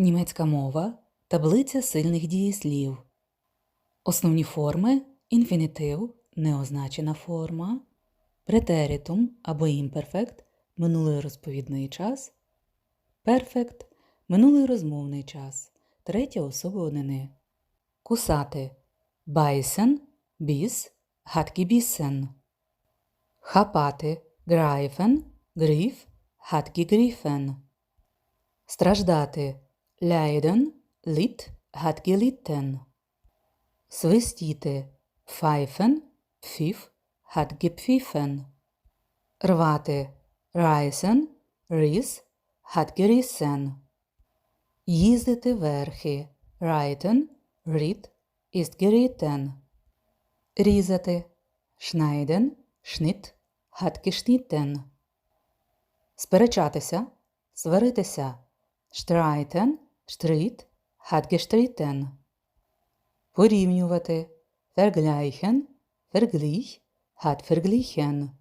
Німецька мова таблиця сильних дієслів. Основні форми інфінітив неозначена форма, претеритум або імперфект минулий розповідний час, перфект минулий розмовний час, третя особа однини. Кусати байсен, біс, хатгібісен. Хапати грайфен, гріф, хатгігріфен. Страждати Leiden, Lied, hat gelitten. Свистіти Pfeifen, Pfiff, hat gepfiffen. Рвати Reisen, Riss, hat gerissen. Їздити верхи Reiten, Ritt, ist geritten. Різати Schneiden, Schnitt, hat geschnitten. Сперечатися, сваритися Streiten, Streit, hat gestritten. Порівнювати Vergleichen, Vergleich, hat verglichen.